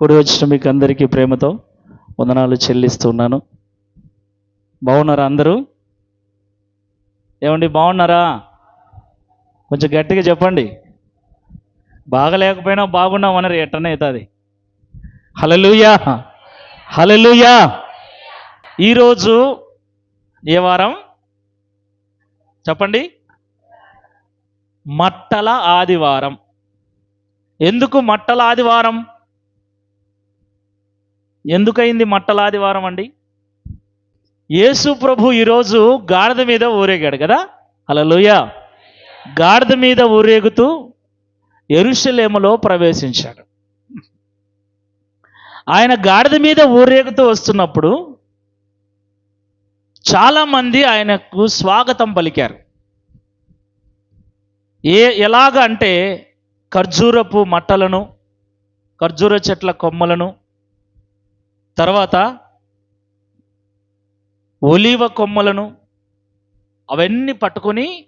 కూడి వచ్చిన మీకు అందరికీ ప్రేమతో వందనాలు చెల్లిస్తున్నాను బాగున్నారా అందరూ? ఏమండి బాగున్నారా? కొంచెం గట్టిగా చెప్పండి. బాగలేకపోయినా బాగున్నాం అనరు ఎట్టనే అవుతుంది. హలలుయా హలలుయా ఈరోజు ఏ వారం? చెప్పండి. మట్టల ఆదివారం. ఎందుకు మట్టల ఆదివారం? ఎందుకయింది మట్టలాదివారం అండి? యేసు ప్రభు ఈరోజు గాడిద మీద ఊరేగాడు కదా? హల్లెలూయా. గాడిద మీద ఊరేగుతూ ఎరుషలేములో ప్రవేశించాడు. ఆయన గాడిద మీద ఊరేగుతూ వస్తున్నప్పుడు చాలామంది ఆయనకు స్వాగతం పలికారు. ఏ ఎలాగ అంటే ఖర్జూరపు మట్టలను ఖర్జూర చెట్ల కొమ్మలను తర్వాత ఒలీవ కొమ్మలను అవన్నీ పట్టుకొని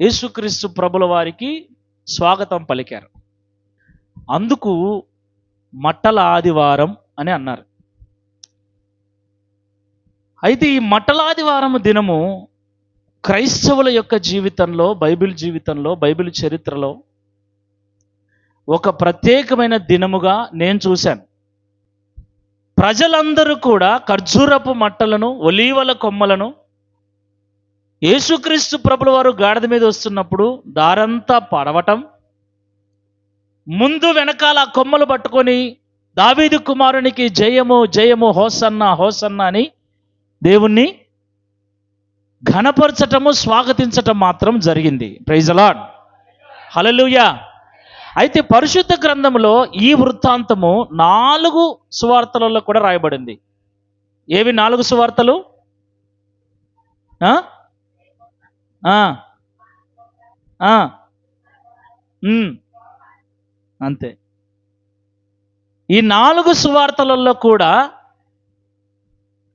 యేసుక్రీస్తు ప్రభుల వారికి స్వాగతం పలికారు. అందుకు మట్టల ఆదివారం అని అన్నారు. అయితే ఈ మట్టలాదివారం దినము క్రైస్తవుల యొక్క జీవితంలో బైబిల్ జీవితంలో బైబిల్ చరిత్రలో ఒక ప్రత్యేకమైన దినముగా నేను చూశాను. ప్రజలందరూ కూడా ఖర్జూరపు మట్టలను ఒలీవల కొమ్మలను యేసుక్రీస్తు ప్రభుల వారు గాడిద మీద వస్తున్నప్పుడు దారంతా పడవటం ముందు వెనకాల కొమ్మలు పట్టుకొని దావీదు కుమారునికి జయము జయము హోసన్న హోసన్న అని దేవుణ్ణి ఘనపరచటము స్వాగతించటం మాత్రం జరిగింది. ప్రైజ్ అలాడ్ హలలుయా అయితే పరిశుద్ధ గ్రంథంలో ఈ వృత్తాంతము నాలుగు సువార్తలలో కూడా రాయబడింది. ఏవి నాలుగు సువార్తలు? అంతే. ఈ నాలుగు సువార్తలలో కూడా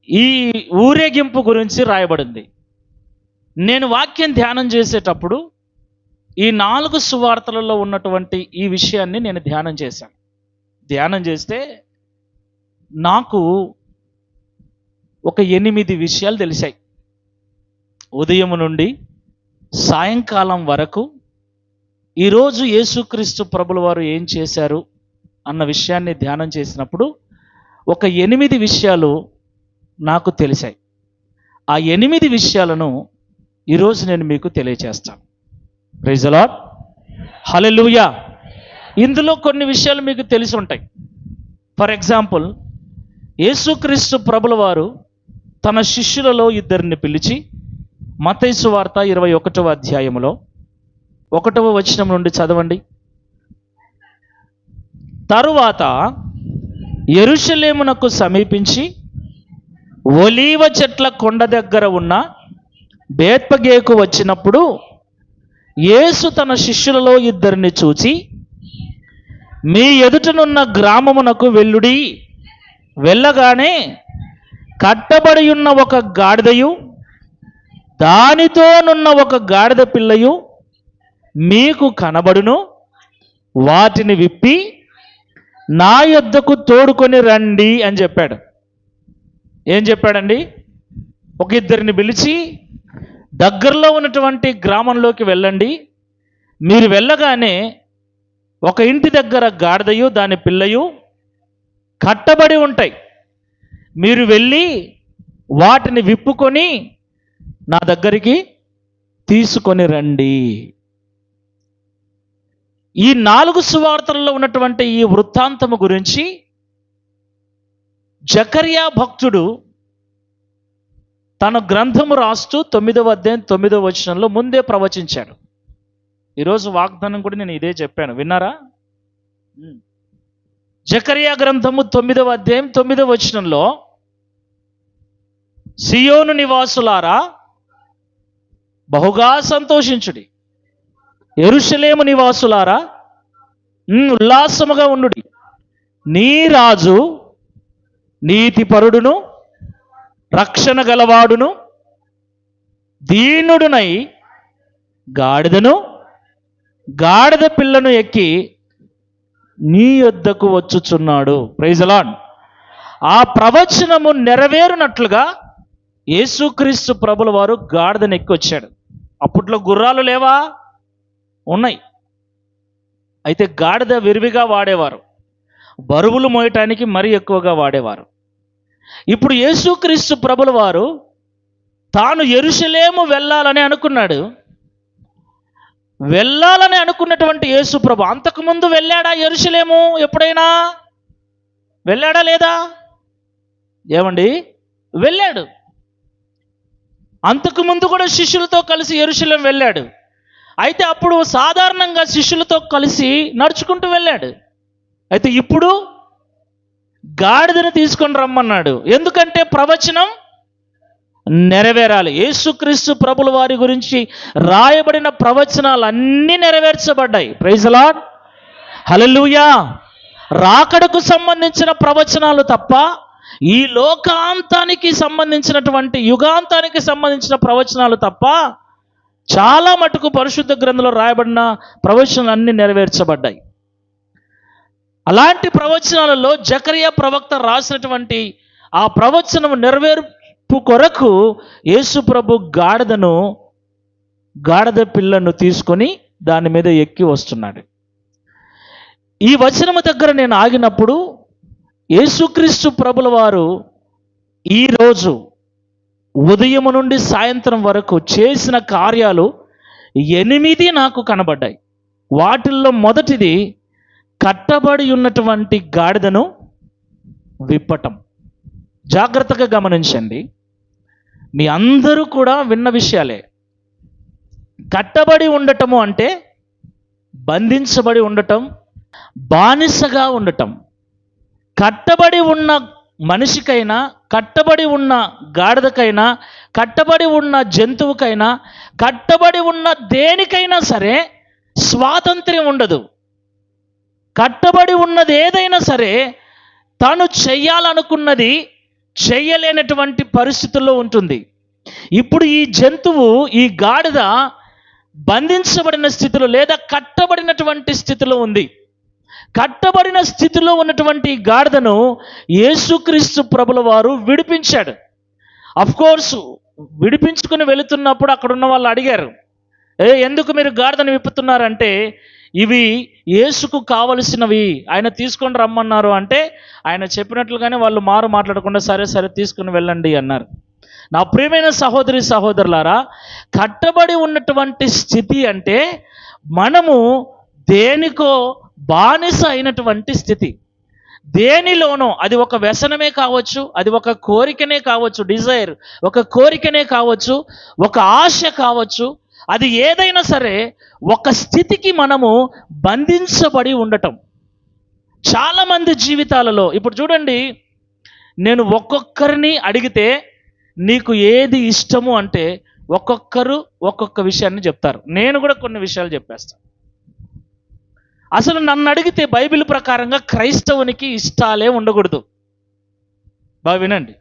ఈ ఊరేగింపు గురించి రాయబడింది. నేను వాక్యం ధ్యానం చేసేటప్పుడు ఈ నాలుగు సువార్తలలో ఉన్నటువంటి ఈ విషయాన్ని నేను ధ్యానం చేశాను. ధ్యానం చేస్తే నాకు ఒక ఎనిమిది విషయాలు తెలిసాయి. ఉదయం నుండి సాయంకాలం వరకు ఈరోజు యేసుక్రీస్తు ప్రభుల వారు ఏం చేశారు అన్న విషయాన్ని ధ్యానం చేసినప్పుడు ఒక ఎనిమిది విషయాలు నాకు తెలిసాయి. ఆ ఎనిమిది విషయాలను ఈరోజు నేను మీకు తెలియచేస్తాను. ప్రైజలా అలాట్ హలెలుయా ఇందులో కొన్ని విషయాలు మీకు తెలిసి ఉంటాయి. ఫర్ ఎగ్జాంపుల్ యేసుక్రీస్తు ప్రభుల వారు తన శిష్యులలో ఇద్దరిని పిలిచి మతైసు వార్త ఇరవై ఒకటవ అధ్యాయములో ఒకటవ వచనం నుండి చదవండి. తరువాత ఎరుషలేమునకు సమీపించి ఒలీవ చెట్ల కొండ దగ్గర ఉన్న బేత్పగేకు వచ్చినప్పుడు యేసు తన శిష్యులలో ఇద్దరిని చూచి మీ ఎదుటనున్న గ్రామమునకు వెల్లుడి వెళ్ళగానే కట్టబడి ఉన్న ఒక గాడిదయు దానితోనున్న ఒక గాడిద పిల్లయు మీకు కనబడును. వాటిని విప్పి నా యొద్దకు తోడుకొని రండి అని చెప్పాడు. ఏం చెప్పాడండి? ఒక ఇద్దరిని పిలిచి దగ్గరలో ఉన్నటువంటి గ్రామంలోకి వెళ్ళండి. మీరు వెళ్ళగానే ఒక ఇంటి దగ్గర గాడిదయు దాని పిల్లయు కట్టబడి ఉంటాయి. మీరు వెళ్ళి వాటిని విప్పుకొని నా దగ్గరికి తీసుకొని రండి. ఈ నాలుగు సువార్తల్లో ఉన్నటువంటి ఈ వృత్తాంతము గురించి జకర్యా భక్తుడు తన గ్రంథము రాస్తూ తొమ్మిదవ అధ్యాయం తొమ్మిదవ వచనంలో ముందే ప్రవచించాడు. ఈరోజు వాగ్దానం కూడా నేను ఇదే చెప్పాను. విన్నారా. జకర్యా గ్రంథము తొమ్మిదవ అధ్యాయం తొమ్మిదవ వచనంలో సియోను నివాసులారా బహుగా సంతోషించుడి. ఎరుషలేము నివాసులారా ఉల్లాసముగా ఉండుడి. నీ రాజు నీతిపరుడును రక్షణ గలవాడును దీనుడునై గాడిదను గాడిద పిల్లను ఎక్కి నీ యొద్దకు వచ్చుచున్నాడు. ప్రైజలాన్ ఆ ప్రవచనము నెరవేరునట్లుగా యేసుక్రీస్తు ప్రభుల వారు గాడిదను ఎక్కి వచ్చాడు అప్పట్లో గుర్రాలు లేవా? ఉన్నాయి. అయితే గాడిద విరివిగా వాడేవారు. బరువులు మోయటానికి మరీ ఎక్కువగా వాడేవారు. ఇప్పుడు యేసుక్రీస్తు ప్రభుల వారు తాను ఎరుషలేము వెళ్ళాలని అనుకున్నాడు. వెళ్ళాలని అనుకున్నటువంటి యేసు ప్రభు అంతకుముందు వెళ్ళాడా ఎరుషలేము ఎప్పుడైనా? వెళ్ళాడా లేదా? ఏమండి? వెళ్ళాడు. అంతకుముందు కూడా శిష్యులతో కలిసి ఎరుశలం వెళ్ళాడు. అయితే అప్పుడు సాధారణంగా శిష్యులతో కలిసి నడుచుకుంటూ వెళ్ళాడు. అయితే ఇప్పుడు గాడిదను తీసుకొని రమ్మన్నాడు. ఎందుకంటే ప్రవచనం నెరవేరాలి. యేసుక్రీస్తు ప్రభుల వారి గురించి రాయబడిన ప్రవచనాలు అన్నీ నెరవేర్చబడ్డాయి ప్రైజలా హలలుయా రాకడకు సంబంధించిన ప్రవచనాలు తప్ప ఈ లోకాంతానికి సంబంధించినటువంటి యుగాంతానికి సంబంధించిన ప్రవచనాలు తప్ప చాలా మటుకు పరిశుద్ధ గ్రంథంలో రాయబడిన ప్రవచనాలు అన్నీ నెరవేర్చబడ్డాయి. అలాంటి ప్రవచనాలలో జకరియా ప్రవక్త రాసినటువంటి ఆ ప్రవచనం నెరవేర్పు కొరకు యేసు ప్రభు గాడిదను గాడిద పిల్లను తీసుకొని దాని మీద ఎక్కి వస్తున్నాడు. ఈ వచనము దగ్గర నేను ఆగినప్పుడు యేసుక్రీస్తు ప్రభుల వారు ఈరోజు ఉదయం నుండి సాయంత్రం వరకు చేసిన కార్యాలు ఎనిమిది నాకు కనబడ్డాయి. వాటిల్లో మొదటిది కట్టబడి ఉన్నటువంటి గాడిదను విప్పటం. జాగ్రత్తగా గమనించండి. మీ అందరూ కూడా విన్న విషయాలే. కట్టబడి ఉండటము అంటే బంధించబడి ఉండటం బానిసగా ఉండటం. కట్టబడి ఉన్న మనిషికైనా కట్టబడి ఉన్న గాడిదకైనా కట్టబడి ఉన్న జంతువుకైనా కట్టబడి ఉన్న దేనికైనా సరే స్వాతంత్ర్యం ఉండదు. కట్టబడి ఉన్నది ఏదైనా సరే తను చెయ్యాలనుకున్నది చెయ్యలేనటువంటి పరిస్థితుల్లో ఉంటుంది. ఇప్పుడు ఈ జంతువు ఈ గాడిద బంధించబడిన స్థితిలో లేదా కట్టబడినటువంటి స్థితిలో ఉంది. కట్టబడిన స్థితిలో ఉన్నటువంటి గాడిదను యేసుక్రీస్తు ప్రభుల వారు విడిపించాడు. అఫ్ కోర్స్ విడిపించుకుని వెళుతున్నప్పుడు అక్కడ ఉన్న వాళ్ళు అడిగారు ఏ ఎందుకు మీరు గాడిదను విప్పుతున్నారంటే ఇవి యేసుకు కావలసినవి. ఆయన తీసుకొని రమ్మన్నారు అంటే ఆయన చెప్పినట్లుగానే వాళ్ళు మారు మాట్లాడకుండా సరే సరే తీసుకుని వెళ్ళండి అన్నారు. నా ప్రియమైన సహోదరి సహోదరులారా కట్టబడి ఉన్నటువంటి స్థితి అంటే మనము దేనికో బానిస అయినటువంటి స్థితి. దేనిలోనో అది ఒక వ్యసనమే కావచ్చు అది ఒక కోరికనే కావచ్చు డిజైర్ ఒక కోరికనే కావచ్చు ఒక ఆశ కావచ్చు అది ఏదైనా సరే ఒక స్థితికి మనము బంధించబడి ఉండటం. చాలామంది జీవితాలలో ఇప్పుడు చూడండి నేను ఒక్కొక్కరిని అడిగితే నీకు ఏది ఇష్టము అంటే ఒక్కొక్కరు ఒక్కొక్క విషయాన్ని చెప్తారు. నేను కూడా కొన్ని విషయాలు చెప్పేస్తాను అసలు నన్ను అడిగితే బైబిల్ ప్రకారంగా క్రైస్తవునికి ఇష్టాలే ఉండకూడదు. బాగా వినండి.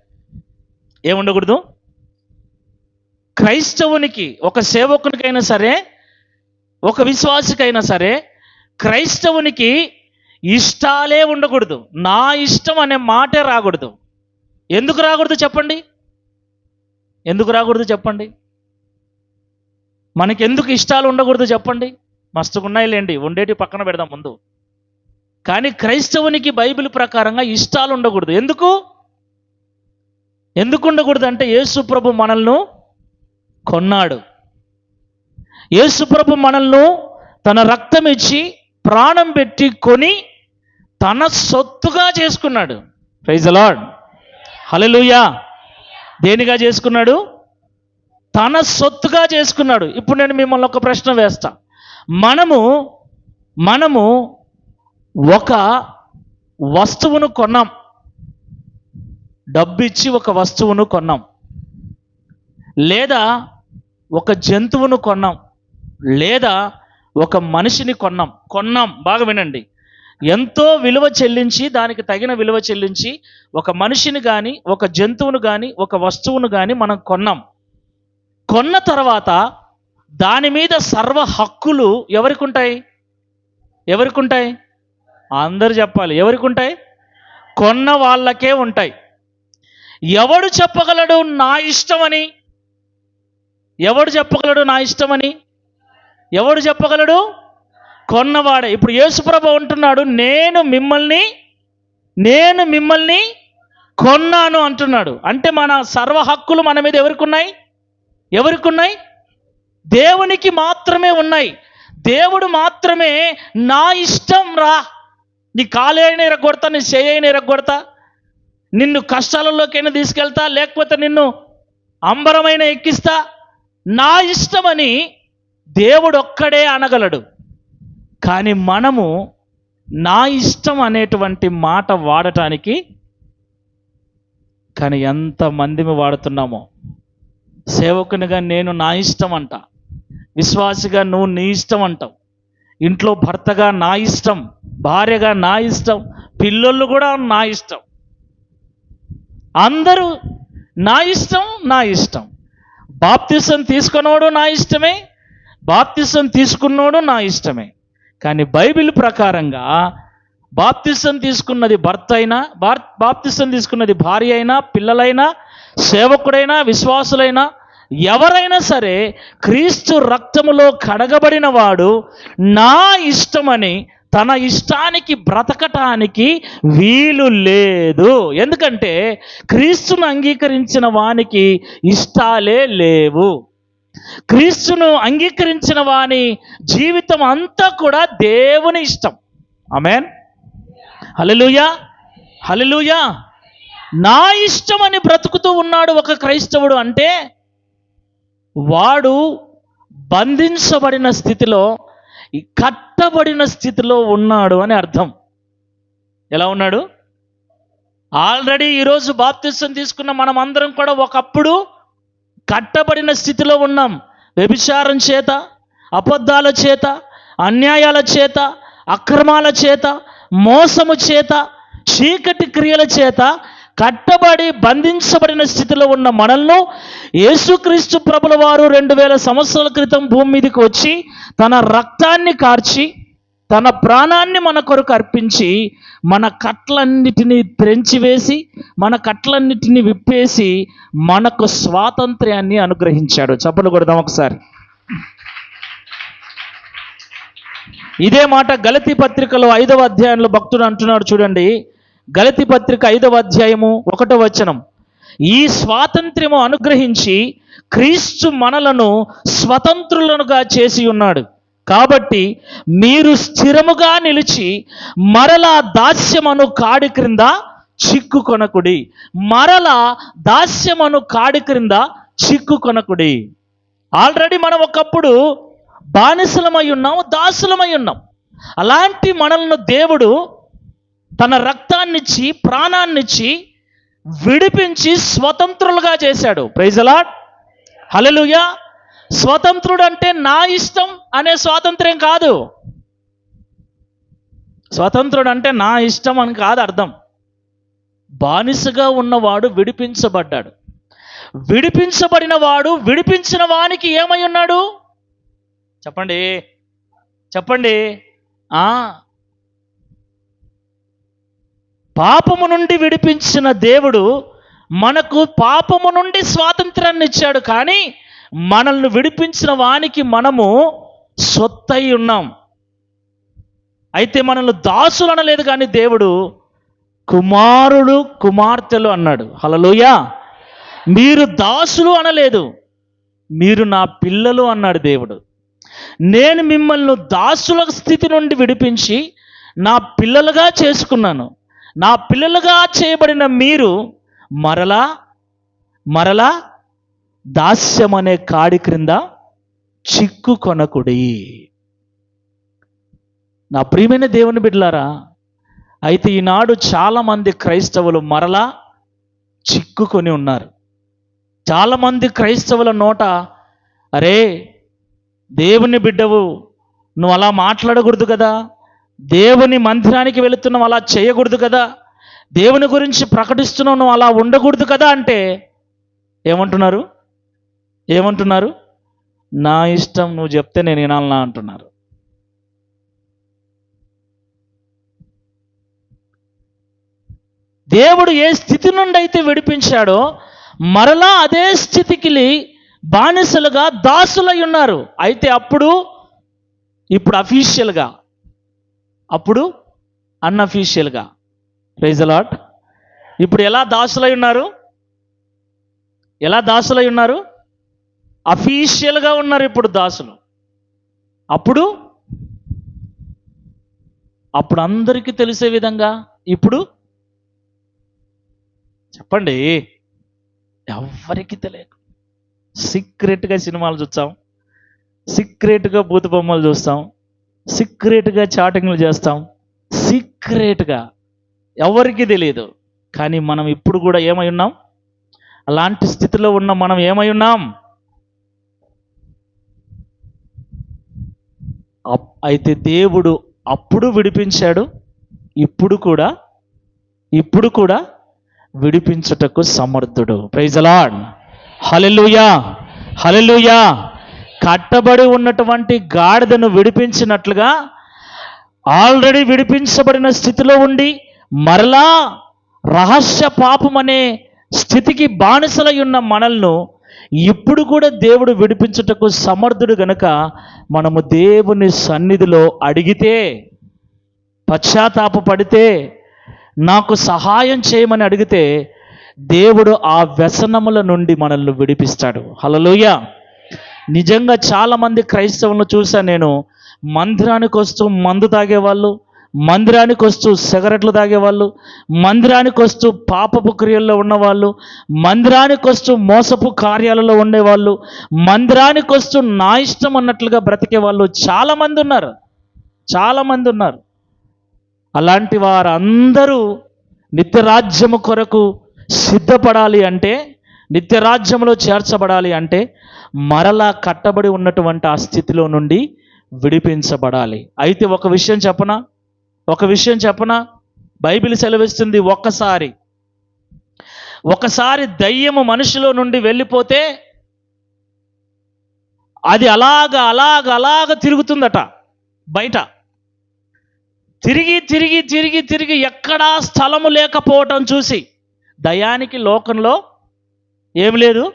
ఏం ఉండకూడదు క్రైస్తవునికి ఒక సేవకునికైనా సరే ఒక విశ్వాసికైనా సరే క్రైస్తవునికి ఇష్టాలే ఉండకూడదు. నా ఇష్టం అనే మాటే రాకూడదు. ఎందుకు రాకూడదు చెప్పండి? ఎందుకు రాకూడదు చెప్పండి? మనకి ఎందుకు ఇష్టాలు ఉండకూడదు చెప్పండి? మస్తుగా ఉన్నాయిలేండి ఉండేటి పక్కన పెడదాం ముందు. కానీ క్రైస్తవునికి బైబిల్ ప్రకారంగా ఇష్టాలు ఉండకూడదు. ఎందుకు? ఎందుకు ఉండకూడదు అంటే యేసుప్రభు మనల్ని కొన్నాడు. యేసుప్రభు మనల్ని తన రక్తం ఇచ్చి ప్రాణం పెట్టి కొని తన సొత్తుగా చేసుకున్నాడు. ప్రైజ్ అలాడ్ హలలుయా దేనిగా చేసుకున్నాడు? తన సొత్తుగా చేసుకున్నాడు. ఇప్పుడు నేను మిమ్మల్ని ఒక ప్రశ్న వేస్తా. మనము మనము ఒక వస్తువును కొన్నాం. డబ్బు ఇచ్చి ఒక వస్తువును కొన్నాం. లేదా ఒక జంతువును కొన్నాం లేదా ఒక మనిషిని కొన్నాం కొన్నాం బాగా వినండి. ఎంతో విలువ చెల్లించి దానికి తగిన విలువ చెల్లించి ఒక మనిషిని కానీ ఒక జంతువును కానీ ఒక వస్తువును కానీ మనం కొన్నాం. కొన్న తర్వాత దాని మీద సర్వ హక్కులు ఎవరికి ఉంటాయి ఎవరికి ఉంటాయి అందరు చెప్పాలి ఎవరికి ఉంటాయి కొన్న వాళ్ళకే ఉంటాయి. ఎవడు చెప్పగలడు నా ఇష్టమని? ఎవడు చెప్పగలడు నా ఇష్టమని? ఎవడు చెప్పగలడు? కొన్నవాడే. ఇప్పుడు యేసుప్రభ అంటున్నాడు నేను మిమ్మల్ని నేను మిమ్మల్ని కొన్నాను అంటున్నాడు. అంటే మన సర్వ హక్కులు మన మీద ఎవరికి ఉన్నాయి ఎవరికి ఉన్నాయి దేవునికి మాత్రమే ఉన్నాయి. దేవుడు మాత్రమే నా ఇష్టం రా. నీ కాలేని ఎరగొడతా నీ చేయని ఎరగొడతా. నిన్ను కష్టాలలోకైనా తీసుకెళ్తా లేకపోతే నిన్ను అంబరమైన ఎక్కిస్తా. నా ఇష్టమని దేవుడు ఒక్కడే అనగలడు. కానీ మనము నా ఇష్టం అనేటువంటి మాట వాడటానికి కానీ ఎంత మందిమి వాడుతున్నామో. సేవకునిగా నేను నా ఇష్టం అంట విశ్వాసిగా నువ్వు నీ ఇష్టం అంటావు ఇంట్లో భర్తగా నా ఇష్టం భార్యగా నా ఇష్టం పిల్లలు కూడా నా ఇష్టం. అందరూ నా ఇష్టం నా ఇష్టం. బాప్తిసం తీసుకున్నోడు నా ఇష్టమే బాప్తిసం తీసుకున్నోడు నా ఇష్టమే. కానీ బైబిల్ ప్రకారంగా బాప్తిసం తీసుకున్నది భర్త అయినా బార్ బాప్తిసం తీసుకున్నది భార్య అయినా పిల్లలైనా సేవకుడైనా విశ్వాసులైనా ఎవరైనా సరే క్రీస్తు రక్తములో కడగబడిన వాడు నా ఇష్టమని తన ఇష్టానికి బ్రతకటానికి వీలు లేదు. ఎందుకంటే క్రీస్తును అంగీకరించిన వానికి ఇష్టాలే లేవు. క్రీస్తును అంగీకరించిన వాని జీవితం అంతా కూడా దేవుని ఇష్టం. ఆమెన్. హలలుయా హలలుయా నా ఇష్టం అని బ్రతుకుతూ ఉన్నాడు ఒక క్రైస్తవుడు అంటే వాడు బంధించబడిన స్థితిలో ఈ కట్టబడిన స్థితిలో ఉన్నాడు అని అర్థం. ఎలా ఉన్నాడు? ఆల్రెడీ ఈరోజు బాప్తిసం తీసుకున్న మనం అందరం కూడా ఒకప్పుడు కట్టబడిన స్థితిలో ఉన్నాం. వ్యభిచారం చేత అబద్ధాల చేత అన్యాయాల చేత అక్రమాల చేత మోసము చేత చీకటి క్రియల చేత కట్టబడి బంధించబడిన స్థితిలో ఉన్న మనల్ని యేసుక్రీస్తు ప్రభుల వారు రెండు వేల సంవత్సరాల క్రితం భూమి మీదకి వచ్చి తన రక్తాన్ని కార్చి తన ప్రాణాన్ని మన కొరకు అర్పించి మన కట్లన్నిటినీ త్రెంచివేసి మన కట్లన్నిటినీ విప్పేసి మనకు స్వాతంత్ర్యాన్ని అనుగ్రహించాడు. చప్పలు కొడదాం ఒకసారి. ఇదే మాట గలతి పత్రికలో ఐదవ అధ్యాయంలో భక్తుడు అంటున్నాడు చూడండి. గలతి పత్రిక ఐదవ అధ్యాయము ఒకటో వచనం. ఈ స్వాతంత్ర్యము అనుగ్రహించి క్రీస్తు మనలను స్వతంత్రులనుగా చేసి ఉన్నాడు. కాబట్టి మీరు స్థిరముగా నిలిచి మరలా దాస్యమను కాడి క్రింద చిక్కుకొనకుడి. మరలా దాస్యమను కాడి క్రింద చిక్కుకొనకుడి. ఆల్రెడీ మనం ఒకప్పుడు బానిసలమై ఉన్నాం దాసులమై ఉన్నాం. అలాంటి మనల్ని దేవుడు తన రక్తాన్నిచ్చి ప్రాణాన్నిచ్చి విడిపించి స్వతంత్రులుగా చేశాడు. ప్రైజలాడ్ హలలుయా స్వతంత్రుడు అంటే నా ఇష్టం అనే స్వాతంత్ర్యం కాదు. స్వతంత్రుడు అంటే నా ఇష్టం అని కాదు అర్థం. బానిసగా ఉన్నవాడు విడిపించబడ్డాడు. విడిపించబడిన వాడు విడిపించిన వానికి ఏమై ఉన్నాడు? చెప్పండి. చెప్పండి. ఆ? పాపము నుండి విడిపించిన దేవుడు మనకు పాపము నుండి స్వాతంత్రాన్ని ఇచ్చాడు. కానీ మనల్ని విడిపించిన వానికి మనము సొత్తయి ఉన్నాం. అయితే మనల్ని దాసులు అనలేదు కానీ దేవుడు కుమారుడు కుమార్తెలు అన్నాడు. హలలోయా మీరు దాసులు అనలేదు మీరు నా పిల్లలు అన్నాడు దేవుడు. నేను మిమ్మల్ని దాసుల స్థితి నుండి విడిపించి నా పిల్లలుగా చేసుకున్నాను. నా పిల్లలుగా చేయబడిన మీరు మరలా మరలా దాస్యం అనే కాడి క్రింద చిక్కు కొనకుడి. నా ప్రియమైన దేవుని బిడ్డలారా అయితే ఈనాడు చాలామంది క్రైస్తవులు మరలా చిక్కుకొని ఉన్నారు. చాలామంది క్రైస్తవుల నోట అరే దేవుని బిడ్డవు నువ్వు అలా మాట్లాడకూడదు కదా? దేవుని మందిరానికి వెళుతున్నావు అలా చేయకూడదు కదా? దేవుని గురించి ప్రకటిస్తున్నావు నువ్వు అలా ఉండకూడదు కదా అంటే ఏమంటున్నారు? ఏమంటున్నారు? నా ఇష్టం నువ్వు చెప్తే నేను వినాలనా అంటున్నారు. దేవుడు ఏ స్థితి నుండి అయితే విడిపించాడో మరలా అదే స్థితికి బానిసలుగా దాసులై ఉన్నారు. అయితే అప్పుడు ఇప్పుడు అఫీషియల్గా అప్పుడు అన్అఫీషియల్గా ప్రైజ్ అలాట్ ఇప్పుడు ఎలా దాసులై ఉన్నారు? ఎలా దాసులై ఉన్నారు? అఫీషియల్గా ఉన్నారు ఇప్పుడు దాసులు. అప్పుడు? అప్పుడు అందరికీ తెలిసే విధంగా ఇప్పుడు? చెప్పండి. ఎవరికి తెలియదు. సీక్రెట్గా సినిమాలు చూస్తాం. సీక్రెట్గా భూత బొమ్మలు చూస్తాం. సీక్రెట్గా చాటింగ్లు చేస్తాం. సీక్రెట్గా. ఎవరికి తెలియదు కానీ మనం ఇప్పుడు కూడా ఏమై ఉన్నాం? అలాంటి స్థితిలో ఉన్న మనం ఏమై ఉన్నాం? అప్- అయితే దేవుడు అప్పుడు విడిపించాడు. ఇప్పుడు కూడా ఇప్పుడు కూడా విడిపించుటకు సమర్థుడు. ప్రైజలాడ్ హలెలుయా హలెలుయా కట్టబడి ఉన్నటువంటి గాడిదను విడిపించినట్లుగా ఆల్రెడీ విడిపించబడిన స్థితిలో ఉండి మరలా రహస్య పాపం అనే స్థితికి బానిసలై ఉన్న మనల్ని ఇప్పుడు కూడా దేవుడు విడిపించుటకు సమర్థుడు గనుక మనము దేవుని సన్నిధిలో అడిగితే పశ్చాత్తాప పడితే నాకు సహాయం చేయమని అడిగితే దేవుడు ఆ వ్యసనముల నుండి మనల్ని విడిపిస్తాడు. హలలోయ నిజంగా చాలామంది క్రైస్తవులను చూశాను నేను. మందిరానికి వస్తూ మందు తాగేవాళ్ళు మందిరానికి వస్తూ సిగరెట్లు తాగేవాళ్ళు మందిరానికి వస్తూ పాపపు క్రియల్లో ఉన్నవాళ్ళు మందిరానికి వస్తూ మోసపు కార్యాలలో ఉండేవాళ్ళు మందిరానికి వస్తూ నా ఇష్టం అన్నట్లుగా బ్రతికే వాళ్ళు చాలామంది ఉన్నారు. చాలామంది ఉన్నారు. అలాంటి వారందరూ నిత్యరాజ్యము కొరకు సిద్ధపడాలి అంటే నిత్యరాజ్యంలో చేర్చబడాలి అంటే మరలా కట్టబడి ఉన్నటువంటి ఆ స్థితిలో నుండి విడిపించబడాలి. అయితే ఒక విషయం చెప్పనా? ఒక విషయం చెప్పనా? బైబిల్ సెలవిస్తుంది ఒక్కసారి. ఒకసారి దయ్యము మనిషిలో నుండి వెళ్ళిపోతే అది అలాగ అలాగ అలాగ తిరుగుతుందట బయట. తిరిగి తిరిగి తిరిగి తిరిగి ఎక్కడా స్థలము లేకపోవటం చూసి దయానికి లోకంలో ఏం లేదు?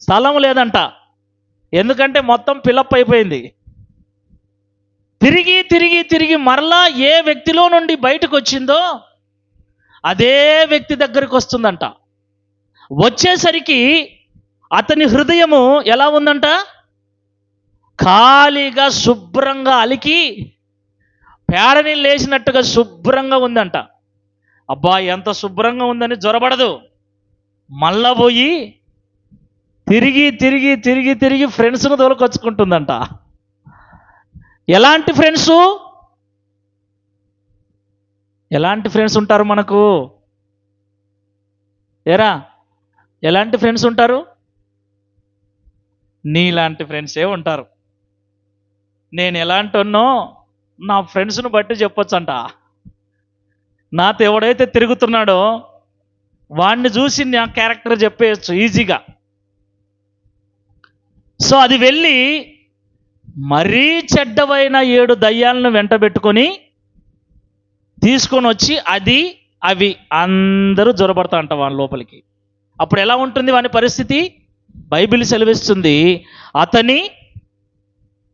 స్థలం లేదంట. ఎందుకంటే మొత్తం పిలప్ అయిపోయింది. తిరిగి తిరిగి తిరిగి మరలా ఏ వ్యక్తిలో నుండి బయటకు వచ్చిందో అదే వ్యక్తి దగ్గరికి వస్తుందంట. వచ్చేసరికి అతని హృదయము ఎలా ఉందంట? ఖాళీగా శుభ్రంగా అలికి పేడని లేచినట్టుగా శుభ్రంగా ఉందంట. అబ్బా ఎంత శుభ్రంగా ఉందని జ్వరపడదు మళ్ళా పోయి తిరిగి తిరిగి తిరిగి తిరిగి ఫ్రెండ్స్ను తోలుకొచ్చుకుంటుందంట. ఎలాంటి ఫ్రెండ్స్ ఎలాంటి ఫ్రెండ్స్ ఉంటారు మనకు? ఎరా ఎలాంటి ఫ్రెండ్స్ ఉంటారు? నీలాంటి ఫ్రెండ్సే ఉంటారు. నేను ఎలాంటిన్నో నా ఫ్రెండ్స్ను బట్టి చెప్పొచ్చంట. నాతో ఎవడైతే తిరుగుతున్నాడో వాడిని చూసి నా క్యారెక్టర్ చెప్పేయచ్చు ఈజీగా. సో అది వెళ్ళి మరీ చెడ్డవైన ఏడు దయ్యాలను వెంటబెట్టుకొని తీసుకొని వచ్చి అది అవి అందరూ జొరబడతా అంట వాళ్ళ లోపలికి. అప్పుడు ఎలా ఉంటుంది వాని పరిస్థితి? బైబిల్ సెలవిస్తుంది అతని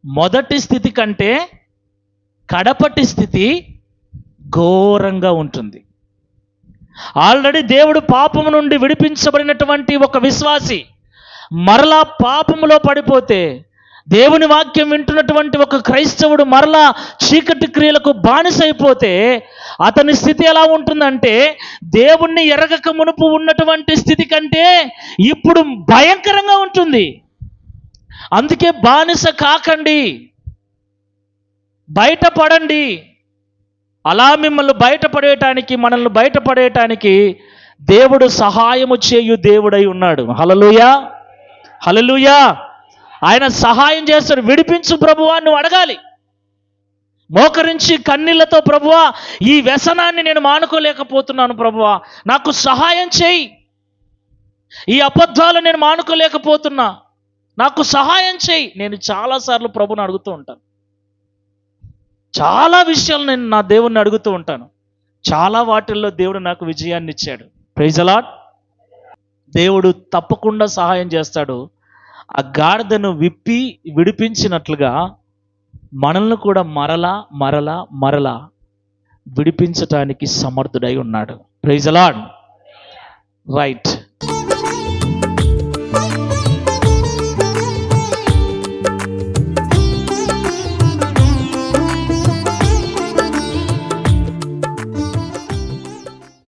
మొదటి స్థితి కంటే కడపటి స్థితి ఘోరంగా ఉంటుంది. ఆల్రెడీ దేవుడు పాపము నుండి విడిపించబడినటువంటి ఒక విశ్వాసి మరలా పాపములో పడిపోతే దేవుని వాక్యం వింటున్నటువంటి ఒక క్రైస్తవుడు మరలా చీకటి క్రియలకు బానిసైపోతే అతని స్థితి ఎలా ఉంటుందంటే దేవుణ్ణి ఎరగక మునుపు ఉన్నటువంటి స్థితి కంటే ఇప్పుడు భయంకరంగా ఉంటుంది. అందుకే బానిస కాకండి. బయటపడండి అలా మిమ్మల్ని బయటపడేయటానికి మనల్ని బయటపడేయటానికి దేవుడు సహాయము చేయు దేవుడై ఉన్నాడు. హలలుయా హలలుయా ఆయన సహాయం చేస్తాడు. విడిపించు ప్రభువా నువ్వు అడగాలి. మోకరించి కన్నీళ్ళతో ప్రభువా ఈ వ్యసనాన్ని నేను మానుకోలేకపోతున్నాను ప్రభువా. నాకు సహాయం చేయి. ఈ అబద్ధాలు నేను మానుకోలేకపోతున్నా. నాకు సహాయం చేయి. నేను చాలాసార్లు ప్రభుని అడుగుతూ ఉంటాను. చాలా విషయాలు నేను నా దేవుణ్ణి అడుగుతూ ఉంటాను. చాలా వాటిల్లో దేవుడు నాకు విజయాన్ని ఇచ్చాడు. ప్రైజ్ అలాట్ దేవుడు తప్పకుండా సహాయం చేస్తాడు. ఆ గాడిదను విప్పి విడిపించినట్లుగా మనల్ని కూడా మరలా మరలా మరలా విడిపించటానికి సమర్థుడై ఉన్నాడు. ప్రైజలాడ్ రైట్